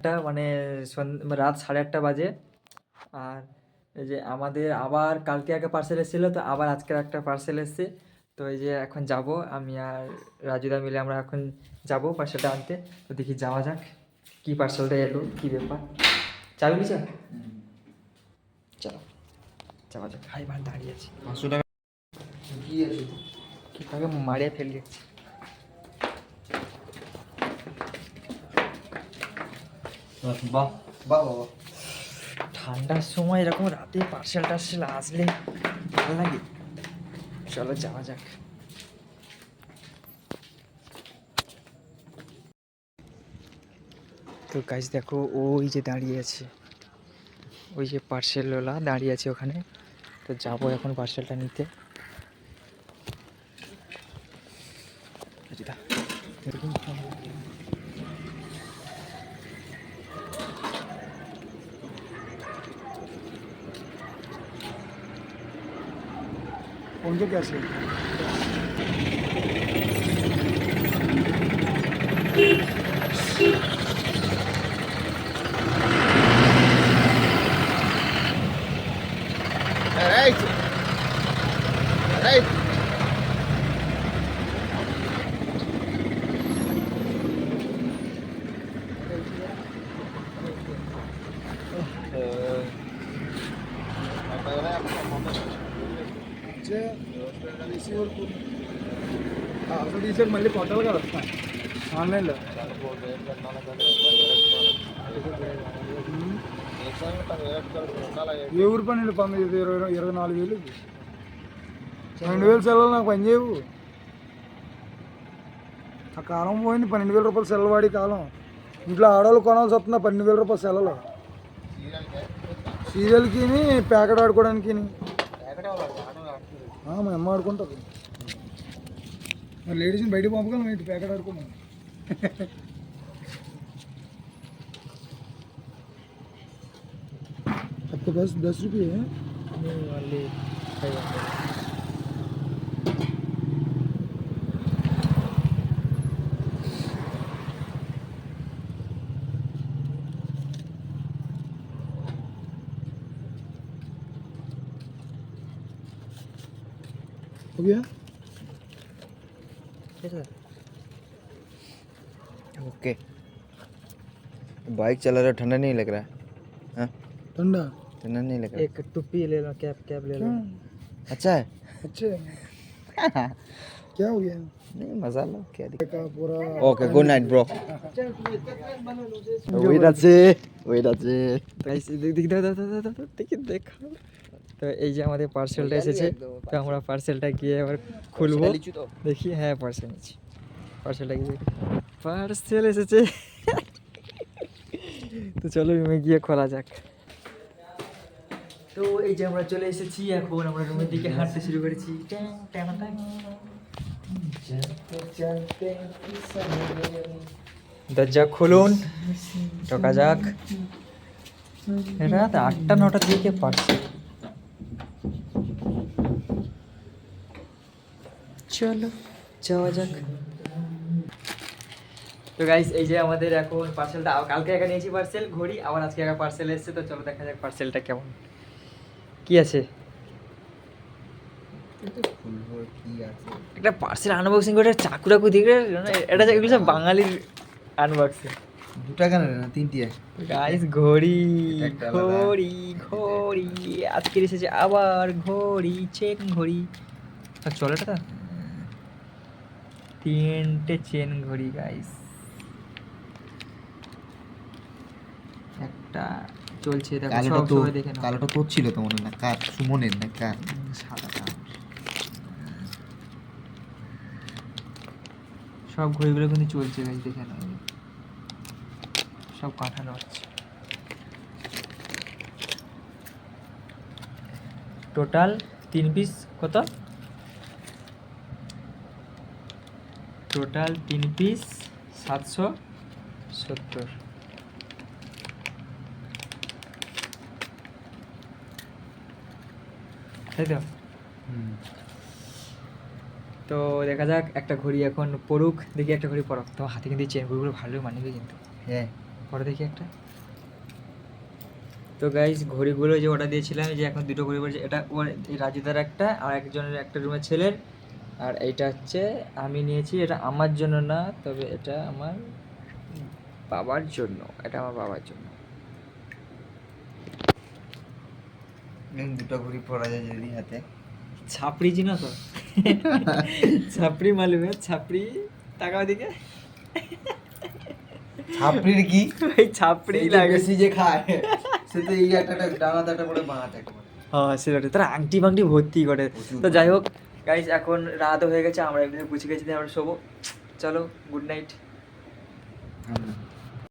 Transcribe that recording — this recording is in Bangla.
একটা মানে রাত সাড়ে আটটা বাজে। আর এই যে আমাদের আবার কালকে একটা পার্সেল এসেছিল তো আবার আজকের একটা পার্সেল এসেছে। তো এই যে এখন যাব আমি আর রাজুদা মিলে আমরা এখন যাব পার্সেলটা আনতে। তো দেখি যাওয়া যাক কি পার্সেলটা এলো কি ব্যাপার। চাবি নিচা চলো যাওয়া যাক। হাই ভাই দাঁড়িয়ে আছি। পাঁচশো টাকা। কি আছে? কীভাবে মারিয়ে ফেল দিচ্ছে? বাহ ঠান্ডার সময় এরকম রাতে পার্সেল টার্সেল আসলে ভালো লাগে। চলো যাওয়া যাক। তো গাছ দেখো ওই যে দাঁড়িয়ে আছে। ওই যে পার্সেলওয়ালা দাঁড়িয়ে আছে ওখানে। তো যাব এখন পার্সেলটা নিতে। এরকম ফোন రిసీవర్ అసలు తీసాక మళ్ళీ కొట్టాలి కదా ఆన్లైన్లో. ఏ ఊరు పని పంతొమ్మిది ఇరవై ఇరవై నాలుగు వేలు పన్నెండు వేలు సెలవులు నాకు పని చేయవు. ఆ కాలం పోయింది పన్నెండు వేల రూపాయలు సెలవు వాడి కాలం. ఇంట్లో ఆడవాళ్ళు కొనాల్సి వస్తుంది? పన్నెండు వేల రూపాయలు సెలవులు. సీరియల్కి ప్యాకెట్ ఆడుకోవడానికి మనం అమ్మ ఆడుకుంటుంది. మరి లేడీస్ని బయటకు పంపగలం ఇటు ప్యాకెట్ ఆడుకున్నాం ఒక్క బస్ దశ రూపాయ మళ్ళీ हो गया ओके बाइक चला रहा ठंडा नहीं लग रहा है ठंडा ठंडा नहीं लग रहा एक टुपी ले लो कैप कैप ले लो अच्छा है अच्छा क्या हो गया नहीं मज़ा लो क्या दिक्कत ओके गुड नाइट ब्रो वही रात से वही रात से देख देख देख देख देख देख তো এই যে আমাদের পার্সেলটা এসেছে তো আমরা পার্সেলটা গিয়ে এবার খুলবো। দেখি হ্যাঁ পার্সেল নিচ্ছি। পার্সেলটা গিয়ে পার্সেল এসেছে। তো চলো রুমে গিয়ে খোলা যাক। তো এই যে আমরা চলে এসেছি এখন আমরা রুমের দিকে হাঁটতে শুরু করেছি। দরজা খুলুন ঢোকা যাক। রাত আটটা নটার দিকে পারছে চলো যাওয়া যাক। তো গাইস এই যে আমাদের এখন পার্সেলটা কালকে একা নিয়েছি পার্সেল ঘড়ি আবার আজকে একা পার্সেল এসেছে তো চলো দেখা যাক পার্সেলটা কেমন। কি আছে? কি একটা পার্সেল আনবক্সিং করে চাকু টাকু দিকে এটা এগুলো সব বাঙালির আনবক্সিং দু টাকা না না তিনটি গাইস ঘড়ি। ঘড়ি ঘড়ি আজকে এসেছে আবার ঘড়ি চেন ঘড়ি। আর চলে এটা তিনটে চেন ঘড়ি গাইস একটা চলছে দেখো সব সময় দেখে নাও। কালোটা তোর ছিল তো মনে না? কার? সুমনের না কার? সাদাটা সব ঘড়িগুলো কিন্তু চলছে গাইস দেখে নাও। সব কাঁঠানো হচ্ছে। টোটাল তিন পিস কত? টোটাল তিন পিস সাতশো সত্তর। তাই তো? তো দেখা যাক একটা ঘড়ি এখন পড়ুক দেখি একটা ঘড়ি পড়ুক। তোমার হাতে কিন্তু চেন ঘড়িগুলো ভালো মানিবে কিন্তু। হ্যাঁ। পরে দেখি একটা। তো গাইস ঘড়িগুলো যে অর্ডার দিয়েছিলাম যে এখন দুটো ঘড়ি পড়েছে এটা ওর রাজুদার একটা আর একজনের একটা রুমের ছেলের। আর এইটা হচ্ছে আমি নিয়েছি এটা আমার জন্য না তবে এটা আমার বাবার জন্য এটা আমার বাবার জন্য। দুটো পড়া যায় যদি হাতে। ছাপড়ি চিনো তো? ছাপড়ি মালুমে ছাপড়ি টাকা দিকে ছাপড়ির কি? ওই ছাপড়ি লাগে। বেশি যে খায় সে তো এই একটা ডানা করে একটা করে। হ্যাঁ সেটা তারা আংটি ফাংটি ভর্তি করে। তো যাই হোক গাইজ এখন রাতও হয়ে গেছে আমরা এগুলো গুছিয়ে গেছি আমরা শোবো চলো গুড নাইট।